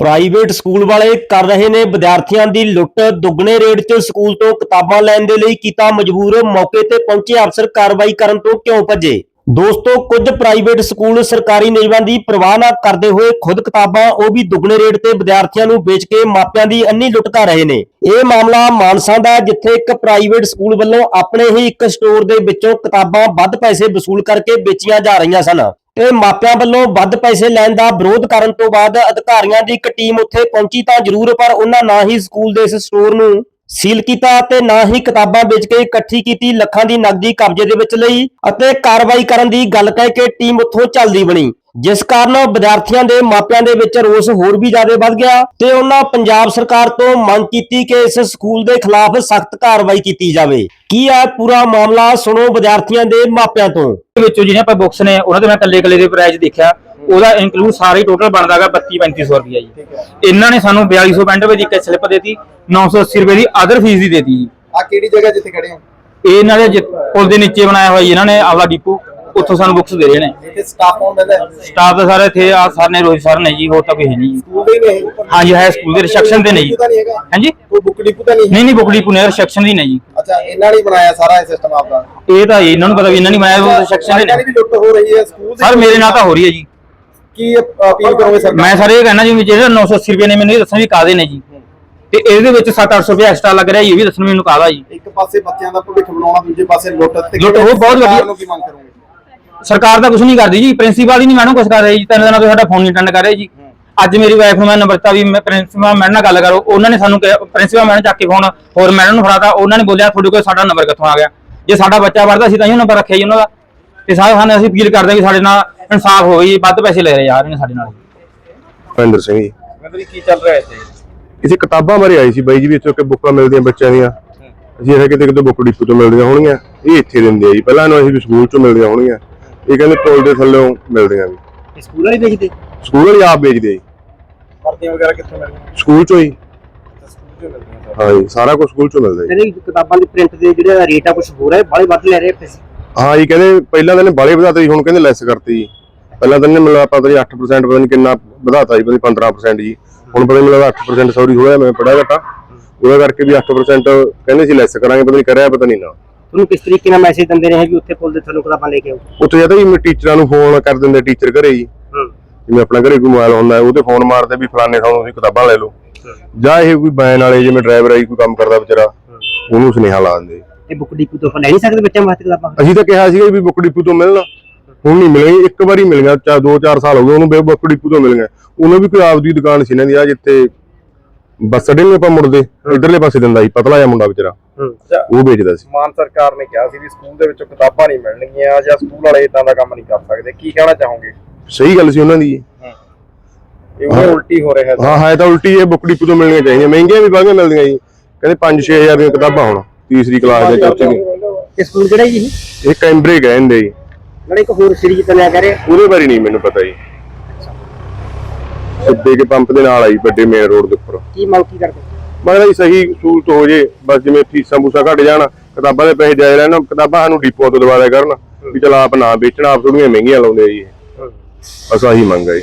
Private school ਵਾਲੇ ਕਰ ਰਹੇ ਨੇ। ਵਿਦਿਆਰਥੀਆਂ ਦੀ ਲੁੱਟ, ਦੁੱਗਣੇ ਰੇਟ 'ਚ ਸਕੂਲ ਤੋਂ ਕਿਤਾਬਾਂ ਲੈਣ ਦੇ ਲਈ ਕੀਤਾ ਮਜਬੂਰ, ਮੌਕੇ ਤੇ ਪਹੁੰਚੇ ਅਫਸਰ ਕਾਰਵਾਈ ਕਰਨ ਤੋਂ ਕਿਉਂ ਭੱਜੇ? ਦੋਸਤੋ, ਕੁਝ ਪ੍ਰਾਈਵੇਟ ਸਕੂਲ ਸਰਕਾਰੀ ਨਿਯਮਾਂ ਦੀ ਪਰਵਾਹ ਨਾ ਕਰਦੇ ਹੋਏ ਖੁਦ ਕਿਤਾਬਾਂ, ਉਹ ਵੀ ਦੁੱਗਣੇ ਰੇਟ ਤੇ ਵਿਦਿਆਰਥੀਆਂ ਨੂੰ ਵੇਚ ਕੇ ਮਾਪਿਆਂ ਦੀ ਅੰਨੀ ਲੁੱਟ ਕਰ ਰਹੇ ਨੇ। ਇਹ ਮਾਮਲਾ ਮਾਨਸਾ ਦਾ ਜਿੱਥੇ ਇੱਕ ਪ੍ਰਾਈਵੇਟ ਸਕੂਲ ਵੱਲੋਂ ਆਪਣੇ ਹੀ ਇੱਕ ਸਟੋਰ ਦੇ ਵਿੱਚੋਂ ਕਿਤਾਬਾਂ ਵੱਧ ਪੈਸੇ ਵਸੂਲ ਕਰਕੇ ਵੇਚੀਆਂ ਜਾ ਰਹੀਆਂ ਸਨ। ਤੇ ਮਾਪਿਆਂ ਵੱਲੋਂ ਵੱਧ ਪੈਸੇ ਲੈਣ ਦਾ ਵਿਰੋਧ ਕਰਨ ਤੋਂ ਬਾਅਦ ਅਧਿਕਾਰੀਆਂ ਦੀ ਇੱਕ ਟੀਮ ਉੱਥੇ ਪਹੁੰਚੀ ਤਾਂ ਜ਼ਰੂਰ, ਪਰ ਉਹਨਾਂ ਨਾ ਹੀ ਸਕੂਲ ਦੇ ਇਸ ਸਟੋਰ ਨੂੰ ਸੀਲ ਕੀਤਾ ਅਤੇ ਨਾ ਹੀ ਕਿਤਾਬਾਂ ਵੇਚ ਕੇ ਇਕੱਠੀ ਕੀਤੀ ਲੱਖਾਂ ਦੀ ਨਕਦੀ ਕਬਜ਼ੇ ਦੇ ਵਿੱਚ ਲਈ ਅਤੇ ਕਾਰਵਾਈ ਕਰਨ ਦੀ ਗੱਲ ਕਹਿ ਕੇ ਟੀਮ ਉੱਥੋਂ ਚੱਲਦੀ ਬਣੀ। ਜਿਸ ਕਾਰਨ ਵਿਦਿਆਰਥੀਆਂ ਦੇ ਮਾਪਿਆਂ ਦੇ ਵਿੱਚ ਰੋਸ ਹੋਰ ਵੀ ਜ਼ਿਆਦਾ ਵੱਧ ਗਿਆ ਤੇ ਉਹਨਾਂ ਪੰਜਾਬ ਸਰਕਾਰ ਤੋਂ ਮੰਗ ਕੀਤੀ ਕਿ ਇਸ ਸਕੂਲ ਦੇ ਖਿਲਾਫ ਸਖਤ ਕਾਰਵਾਈ ਕੀਤੀ ਜਾਵੇ। ਕੀ ਹੈ ਪੂਰਾ ਮਾਮਲਾ ਸੁਣੋ ਵਿਦਿਆਰਥੀਆਂ ਦੇ ਮਾਪਿਆਂ ਤੋਂ? ਦੇ ਵਿੱਚੋਂ ਜਿਹੜੇ ਆਪਾਂ ਬੁੱਕਸ ਨੇ ਉਹਨਾਂ ਤੇ ਮੈਂ ਕੱਲੇ ਕੱਲੇ ਦੇ ਪ੍ਰਾਈਸ ਦੇਖਿਆ। ਉਹਦਾ ਇਨਕਲੂਡ ਸਾਰੇ ਟੋਟਲ ਬਣਦਾਗਾ 32 3500 ਰੁਪਇਆ ਜੀ। ਇਹਨਾਂ ਨੇ ਸਾਨੂੰ 4265 ਰੁਪਏ ਦੀ ਇੱਕ ਸਲਿੱਪ ਦੇਤੀ 980 ਰੁਪਏ ਦੀ ਅਦਰ ਫੀਸ ਦੀ ਦੇਤੀ ਜੀ। ਆ ਕਿਹੜੀ ਜਗ੍ਹਾ ਜਿੱਥੇ ਖੜੇ ਹੋ? ਇਹ ਇਹਨਾਂ ਦੇ ਪੁਲ ਦੇ ਨੀਚੇ ਬਣਾਇਆ ਹੋਇਆ ਜੀ ਇਹਨਾਂ ਨੇ ਆਪਦਾ ਡਿਪੂ ਉੱਥੋਂ ਸਾਨੂੰ ਬੁੱਕਸ ਦੇ ਰਹੇ ਨੇ। ਇੱਥੇ ਸਟਾਫ ਬੈਠਾ ਹੈ? ਸਟਾਫ ਦਾ ਸਾਰੇ ਇੱਥੇ ਆ ਸਰ ਨੇ ਰੋਹਿਤ ਸਰ ਨੇ ਜੀ ਹੋਰ ਤਾਂ ਕੋਈ ਹੈ ਨਹੀਂ ਜੀ। ਸਕੂਲ ਦੇ ਹੀ ਨੇ ਹਾਂਜੀ ਹੈ ਸਕੂਲ ਦੇ ਰਿਸੈਪਸ਼ਨ ਦੇ ਨੇ ਜੀ। ਡਿਪੂ ਹਾਂਜੀ? ਕੋਈ ਬੁੱਕ ਡਿਪੂ ਤਾਂ ਨਹੀਂ ਨਹੀਂ ਨਹੀਂ ਬੁਕੜੀ ਪੁਨੇ ਰਿਸੈਪਸ਼ਨ ਦੀ ਨੇ ਜੀ। ਅੱਛਾ ਇਹਨਾਂ ਨੇ ਬਣਾਇਆ ਸਾਰਾ ਇਹ ਸਿਸਟਮ ਆਪਦਾ। ਇਹ ਤਾਂ ਜੀ ਇਹਨਾਂ ਨੂੰ ਪਤਾ ਵੀ ਇਹਨਾਂ ਨੇ ਬਣਾਇਆ ਰਿਸੈਪਸ਼ਨ ਦੇ ਇਹਨਾਂ ਨੇ ਦੀ ਵੀ ਲੁੱਟ ਹੋ ਰਹੀ ਹੈ ਸਕੂਲ ਦੇ ਸਰ ਮੇਰੇ ਨਾਲ ਤਾਂ ਹੋ ਰਹੀ ਹੈ ਜੀ। ਕੀ ਅਪੀਲ ਕਰੋਗੇ ਸਰਕਾਰ? ਮੈਂ ਸਰ ਇਹ ਕਹਿਣਾ ਜੀ ਜਿਹੜੇ 980 ਰੁਪਏ ਨੇ ਮੈਨੂੰ ਇਹ ਦੱਸਣ ਵੀ ਕਾਦੇ ਨੇ ਜੀ। ਤੇ ਇਹਦੇ ਵਿੱਚ 7-800 ਰੁਪਏ ਐਕਸਟਰਾ ਲੱਗ ਰਿਹਾ ਇਹ ਵੀ ਦੱਸਣ ਮੈਨੂੰ ਕਾਦਾ ਜੀ। ਇੱਕ ਪਾਸੇ ਬੱਚਿਆਂ ਦਾ ਭਵਿੱਖ ਬਣਾਉਣਾ ਦੂਜੇ ਪਾਸੇ ਲੁੱਟ ਤੇ ਲੁੱਟ, ਉਹ ਬਹੁਤ ਵਧੀਆ। ਸਰਕਾਰ ਤਾਂ ਕੁਝ ਨਹੀਂ ਕਰਦੀ ਜੀ ਪ੍ਰਿੰਸੀਪਲ ਹੀ ਨਹੀਂ ਮੈਡਮ ਕੁਝ ਕਰ ਰਹੀ ਜੀ ਤਿੰਨ ਦਿਨਾਂ ਤੋਂ ਸਾਡਾ ਫੋਨ ਨਹੀਂ ਅਟੈਂਡ ਕਰ ਰਹੇ ਜੀ। ਅੱਜ ਮੇਰੀ ਵਾਈਫ ਨੂੰ ਮੈਂ ਨੰਬਰ ਦਿੱਤਾ ਵੀ ਮੈਂ ਪ੍ਰਿੰਸੀਪਲ ਮੈਡਮ ਨਾਲ ਗੱਲ ਕਰੋ ਉਹਨਾਂ ਨੇ ਸਾਨੂੰ ਪ੍ਰਿੰਸੀਪਲ ਮੈਡਮ ਚੱਕ ਕੇ ਫੋਨ ਹੋਰ ਮੈਡਮ ਨੂੰ ਫੜਾਤਾ ਉਹਨਾਂ ਨੇ ਬੋਲਿਆ ਤੁਹਾਡੇ ਕੋਲ ਸਾਡਾ ਨੰਬਰ ਕਿੱਥੋਂ ਆ ਗਿਆ। ਜੇ ਸਾਡਾ ਬੱਚਾ ਪੜਦਾ ਸੀ ਤਾਂ ਹੀ ਨੰਬਰ ਰੱਖਿਆ ਜੀ ਉਹਨਾਂ ਦਾ। ਤੇ ਸਾਰੇ ਸਾਨੂੰ ਅਸੀਂ ਅਪੀਲ ਕਰਦੇ ਹਾਂ ਵੀ ਸਾਡੇ ਨਾਲ ਇਨਸਾਫ ਹੋਵੇ ਜੀ ਵੱਧ ਪੈਸੇ ਲੈ ਰਹੇ ਜਾ ਰਹੇ ਨੇ ਸਾਡੇ ਨਾਲ। ਮਹਿੰਦਰ ਸਿੰਘ ਜੀ। ਮਤਲਬ ਕੀ ਚੱਲ ਰਿਹਾ ਇੱਥੇ? ਇਸੇ ਕਿਤਾਬਾਂ ਬਾਰੇ ਆਈ ਸੀ ਬਾਈ ਜੀ ਵੀ ਇੱਥੋਂ ਕਿ ਬੁੱਕਾਂ ਮਿਲਦੀਆਂ ਬੱਚਿਆਂ ਦੀਆਂ। ਅਸੀਂ ਇਹ ਕਿਤੇ ਕਿਤੇ ਬੁੱਕ ਡਿਪੂ ਤੋਂ ਮਿਲਦੀਆਂ ਹੋਣਗੀਆਂ। ਇਹ ਇੱਥੇ ਦਿੰਦੇ ਆ ਜੀ। ਪਹਿਲਾਂ ਇਹਨੂੰ ਅਸੀਂ ਵੀ ਸਕੂਲ ਚੋਂ ਮਿਲਦੀਆਂ ਹੋਣਗੀਆਂ। ਇਹ ਕਹਿੰਦੇ ਪੁਲ ਦੇ ਥੱਲੇੋਂ ਮਿਲਦੀਆਂ ਵੀ ਸਕੂਲ ਵਾਲੇ ਵੇਚਦੇ ਸਕੂਲ ਵਾਲੇ ਆਪ ਵੇਚਦੇ ਆ ਜੀ। ਵਰਦੀਆਂ ਵਗੈਰਾ ਕਿੱਥੋਂ ਮਿਲਦੀਆਂ? ਸਕੂਲ ਚੋਂ ਹੀ। ਸਕੂਲ ਚੋਂ ਮਿਲਦੀਆਂ ਹਾਂ ਜੀ ਸਾਰਾ ਕੁਝ ਸਕੂਲ ਚੋਂ ਮਿਲਦਾ ਜੀ। ਕਹਿੰਦੇ ਕਿ ਕਿਤਾਬਾਂ ਦੇ ਪ੍ਰਿੰਟ ਦੇ ਜਿਹੜੇ ਰੇਟ ਆ ਕੁਝ ਹੋਰ ਹੈ ਬਾਲੇ ਵੱਧ ਲੈ ਰਹੇ ਪੈਸੇ ਹਾਂ ਜੀ ਕਹਿੰਦੇ ਪਹਿਲਾਂ ਤਾਂ ਇਹਨੇ ਬਾਲੇ ਵਧਾਤੇ ਜੀ ਹੁਣ ਕਹਿੰਦੇ ਲੈਸ ਕਰਤੀ ਜੀ। ਪਹਿਲਾਂ ਤਾਂ ਇਹਨੇ ਮਿਲਿਆ ਪਤਾ ਜੀ 8% ਪਤਾ ਨਹੀਂ ਕਿੰਨਾ ਵਧਾਤਾ ਜੀ ਪਤਾ ਨਹੀਂ 15% ਜੀ। ਹੁਣ ਪਤਾ ਨਹੀਂ ਮਿਲਦਾ 8% ਸੌਰੀ ਥੋੜਾ ਮੈਂ ਪੜਿਆ ਘਟਾ। ਉਹਦਾ ਕਰਕੇ ਵੀ 8% ਕਹਿੰਦੇ ਸੀ ਲੈਸ ਕਰਾਂਗੇ ਪਤਾ ਨਹੀਂ ਕਰਿਆ ਪਤਾ ਨਹੀਂ ਨਾ। ਤੁਹਾਨੂੰ ਕਿਸ ਤਰੀਕੇ ਨਾਲ ਮੈਸੇਜ ਦਿੰਦੇ ਰਹੇ ਵੀ ਉੱਥੇ ਪੁੱਲ ਦੇ ਥੱਲੋਂ ਕਿਤਾਬਾਂ ਲੈ ਕੇ ਆਓ? ਉੱਥੇ ਜਾਂਦਾ ਜੀ ਮੈਂ ਟੀਚਰਾਂ ਨੂੰ ਫੋਨ ਕਰ ਦਿੰਦੇ ਟੀਚਰ ਘਰੇ ਜੀ ਹੂੰ। ਜਿਵੇਂ ਆਪਣਾ ਘਰੇ ਕੋਈ ਮੋਬਾਈਲ ਹੁੰਦਾ ਹੈ, ਉਹਤੇ ਫੋਨ ਮਾਰਦੇ ਵੀ ਫਲਾਣੇ ਥਾਂ ਤੁਸੀਂ ਕਿਤਾਬਾਂ ਲੈ ਲਓ। ਜਾਂ ਇਹ ਕੋਈ ਬੈਨ ਵਾਲੇ ਜਿਵੇਂ ਡਰਾਈਵਰ ਆਈ ਕੋਈ ਕੰਮ ਕਰਦਾ ਵਿਚਾਰਾ ਉਹਨੂੰ ਸੁਨੇਹਾ ਲਾ ਦਿੰਦੇ। ਇਹ ਬੁੱਕ ਡਿਪੂ ਤੋਂ ਲੈ ਨਹੀਂ ਸਕਦੇ ਬੱਚਿਆਂ ਵਾਸਤੇ ਕਿਤਾਬਾਂ? ਅਸੀਂ ਤਾਂ ਕਿਹਾ ਸੀਗਾ ਵੀ ਬੁੱਕ ਡਿਪੂ ਤੋਂ ਮਿਲਣਾ। ਹੁਣ ਨਹੀਂ ਮਿਲੇਗੀ ਇੱਕ ਵਾਰੀ ਮਿਲ ਗਿਆ ਚਾ 2-4 ਸਾਲ ਹੋ ਗਏ ਉਹਨੂੰ ਬੁੱਕ ਡਿਪੂ ਤੋਂ ਮਿਲ ਗਿਆ ਉਹਨੂੰ ਵੀ ਕੋਈ ਆਪਦੀ ਦੁਕਾਨ ਸੀ ਇਹਨਾਂ ਦੀ ਆ ਜਿੱਥੇ ਬੱਸ ਅੱਡੇ ਨੂੰ ਆਪਾਂ ਮੁੜਦੇ ਇਧਰਲੇ ਪਾਸੇ ਦਿੰਦਾ ਸੀ ਪਤਲਾ ਜਿਹਾ ਮੁੰਡਾ ਵਿਚਾਰਾ। ਉਹ ਵੇਚਦਾ ਸੀ। ਮਾਨ ਸਰਕਾਰ ਨੇ ਕਿਹਾ ਸੀ ਵੀ ਸਕੂਲ ਦੇ ਵਿੱਚੋਂ ਕਿਤਾਬਾਂ ਨਹੀਂ ਮਿਲਣਗੀਆਂ ਜਾਂ ਸਕੂਲ ਵਾਲੇ ਇਦਾਂ ਦਾ ਕੰਮ ਨਹੀਂ ਕਰ ਸਕਦੇ। ਕੀ ਕਹਿਣਾ ਚਾਹੋਗੇ? ਸਹੀ ਗੱਲ ਸੀ ਉਹਨਾਂ ਦੀ। ਇਹ ਉਹ ਉਲਟੀ ਹੋ ਰਿਹਾ ਹੈ। ਹਾਂ ਹੈ ਤਾਂ ਉਲਟੀ ਇਹ ਬੁੱਕ ਡਿਪੂ ਤੋਂ ਮਿਲਣੀਆਂ ਚਾਹੀਦੀਆਂ। ਮਹਿੰਗੀਆਂ ਵੀ ਬਾਗੀਆਂ ਮਿਲਦੀਆਂ ਜੀ। ਕਹਿੰਦੇ 5-6000 ਦੀਆਂ ਕਿਤਾਬਾਂ ਹੁਣ ਤੀਸਰੀ ਕਲਾਸ ਦੇ ਚੌਥੀ ਦੀ। ਇਹ ਸਕੂਲ ਕਿਹੜਾ ਜੀ? ਇਹ ਇਹ ਕੈਂਬਰੇ ਕਹਿੰਦੇ ਜੀ ਨਾਲੇ ਇੱਕ ਹੋਰ ਸੀਰੀਜ਼ ਤੇ ਲਿਆ ਕਰੇ ਉਹਦੇ ਬਾਰੇ ਨਹੀਂ ਮੈਨੂੰ ਪਤਾ ਜੀ। ਸਿੱਧੇ ਕੇ ਪੰਪ ਦੇ ਨਾਲ ਆਈ ਵੱਡੇ ਮੇਨ ਰੋਡ ਦੇ ਉੱਪਰ। ਕੀ ਮੰਗ ਕੀ ਕਰਦੇ? ਮੈਂ ਕਿਹਾ ਜੀ ਸਹੀ ਸਹੂਲਤ ਹੋ ਜੇ ਬਸ ਜਿਵੇਂ ਫੀਸਾਂ ਫੂਸਾਂ ਘਟ ਜਾਣ ਕਿਤਾਬਾਂ ਦੇ ਪੈਸੇ ਜਾਇ ਰਹਿਣ ਕਿਤਾਬਾਂ ਸਾਨੂੰ ਡਿਪੋ ਤੋਂ ਦਵਾ ਦਿਆ ਕਰਨ ਵੀ ਚਲ ਆਪ ਨਾ ਵੇਚਣ ਆਪ ਥੋੜੀਆਂ ਮਹਿੰਗੀਆਂ ਲਾਉਂਦੇ ਆ ਜੀ ਇਹ। ਬਸ ਆਹੀ ਮੰਗ ਹੈ ਜੀ।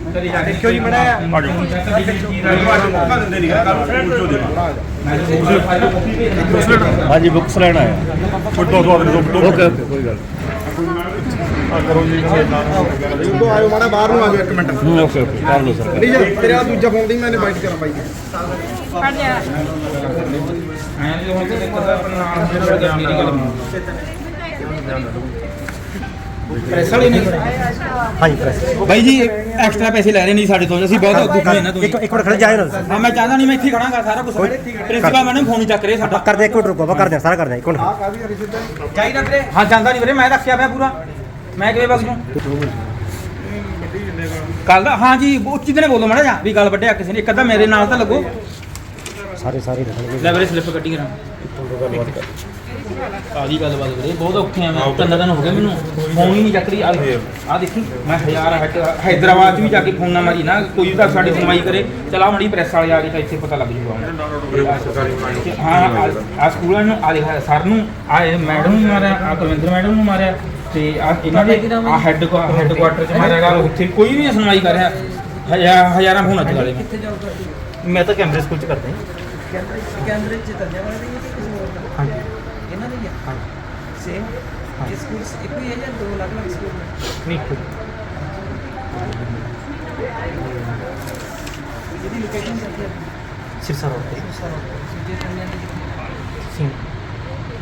ਦੇਖਿਓ ਜੀ ਮੜਾ ਹਾਂਜੀ ਬੁੱਕਸ ਲੈਣ ਆਇਆ ਕੋਈ ਦੋ ਦੋ ਦੋ ਦੋ ਓਕੇ ਓਕੇ ਕੋਈ ਗੱਲ ਆ ਕਰੋ ਜੀ ਤੂੰ ਆਇਓ ਮਾੜਾ ਬਾਹਰ ਨੂੰ ਆ ਜਾਓ ਇੱਕ ਮਿੰਟ ਨਹੀਂ ਓਕੇ ਓਕੇ ਕਰ ਲਓ ਸਰ ਨਹੀਂ ਜੀ ਤੇਰਾ ਦੂਜਾ ਫੋਨ ਦੀ ਮੈਂ ਇਨਵਾਈਟ ਕਰਾਂ ਬਾਈ ਹਾਂਜੀ ਪ੍ਰੈਸ। ਬਾਈ ਜੀ ਐਕਸਟਰਾ ਪੈਸੇ ਲੈ ਰਹੇ ਨੇ ਜੀ ਸਾਡੇ ਤੋਂ। ਅਸੀਂ ਬਹੁਤ ਦੁਖੀ ਹਾਂ ਇਹਨਾਂ ਤੋਂ ਇੱਕ ਇੱਕ ਮਿੰਟ ਖੜੇ ਜਾਏ ਨਾ ਹਾਂ ਮੈਂ ਚਾਹਦਾ ਨਹੀਂ ਮੈਂ ਇੱਥੇ ਖੜਾਂਗਾ ਸਾਰਾ ਕੁਝ ਪ੍ਰਿੰਸੀਪਲ ਮੈਡਮ ਫੋਨ ਹੀ ਚੱਕ ਰਹੇ ਸਾਡਾ। ਕਰਦੇ ਇੱਕ ਮਿੰਟ ਰੁਕੋ ਆਪਾਂ ਕਰਦੇ ਸਾਰਾ ਕਰਦੇ ਇੱਕ ਮਿੰਟ। ਚਾਹੀਦਾ ਵੀਰੇ? ਹਾਂ ਜਾਂਦਾ ਨਹੀਂ ਵੀਰੇ ਮੈਂ ਰੱਖਿਆ ਪਿਆ ਪੂਰਾ। ਮੈਂ ਕਿਵੇਂ ਬਸ ਨੂੰ? ਕੱਲ ਦਾ ਹਾਂ ਜੀ ਉੱਚੀ ਦਿਨੇ ਬੋਲੋ ਮੜਾ ਜਾ ਵੀ ਗੱਲ ਵੱਡਿਆ ਕਿਸੇ ਨੇ ਇੱਕ ਅੱਧਾ ਮੇਰੇ ਨਾਲ ਤਾਂ ਲੱਗੋ। ਸਾਰੇ ਸਾਰੇ ਲੈ ਵੀਰੇ ਸਲਿੱਪ ਕੱਢੀ ਕਰਾਂ। ਕਾਦੀ ਗੱਲਬਾਤ ਵੀਰੇ ਬਹੁਤ ਔਖੇ ਆ ਮੈਂ। ਤਿੰਨ ਦਿਨ ਹੋ ਗਏ ਮੈਨੂੰ। ਫੋਨ ਹੀ ਨਹੀਂ ਚੱਕ ਰਹੀ ਆ ਦੇਖੀ। ਮੈਂ ਹਜ਼ਾਰ ਹੈਦਰਾਬਾਦ ਵੀ ਜਾ ਕੇ ਫੋਨ ਨਾ ਮਾਰੀ ਨਾ। ਕੋਈ ਤਾਂ ਸਾਡੀ ਸੁਣਵਾਈ ਕਰੇ। ਚਲਾ ਮੜੀ ਪ੍ਰੈਸ ਵਾਲੇ ਆ ਗਏ ਤਾਂ ਇੱਥੇ ਪਤਾ ਲੱਗ ਜੂਗਾ। ਹਾਂ ਆ ਸਕੂਲਾਂ ਨੂੰ ਆ ਦੇਖਾ ਸਰ ਨੂੰ ਆ ਮੈਡਮ ਨੂੰ ਮਾਰਿਆ ਆ ਕੁਲਵਿੰਦਰ ਮੈਡਮ ਨੂੰ ਮਾਰਿਆ। ਤੇ ਆ ਇਹਨਾਂ ਦੇ ਆ ਹੈੱਡ ਹੈੱਡ ਕੁਆਟਰ 'ਚ ਮਾਰਿਆ ਗਾ। ਉੱਥੇ ਕੋਈ ਵੀ ਸੁਣਵਾਈ ਕਰ ਰਿਹਾ। ਹਜ਼ਾਰਾਂ ਹਜ਼ਾਰਾਂ ਫੋਨ ਅੱਜ ਵਾਲੇ ਮੈਂ ਤਾਂ ਕੈਮਰੇ ਸਕੂਲ 'ਚ ਕਰਦਾ ਕੈਮਰੇ ਚ ਤਰਜਾ ਵਾਲੇ ਇਹਨਾਂ ਦੀ ਹੈ। ਸੇਮ ਇਹ ਸਕੂਲ ਇੱਕ ਹੀ ਹੈ ਜਾਂ ਦੋ ਅਲੱਗ ਅਲੱਗ ਸਕੂਲ ਨੇ? ਨਹੀਂ ਜਿਹਦੀ ਲੋਕੇਸ਼ਨ ਚੱਲਦੀ ਹੈ ਸਿਰਸਾ ਰੋਡ ਤੇ ਸਾਰਾ ਜੇ ਤਰਜਾ ਦੀ ਸਿੰਘ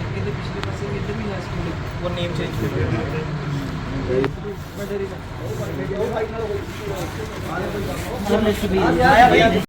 ਇਹਦੇ ਪਿਛਲੇ ਪਾਸੇ ਵੀ ਇੱਧਰ ਵੀ ਹੈ ਸਕੂਲ ਉਹ ਨੇਮ ਚੇਂਜ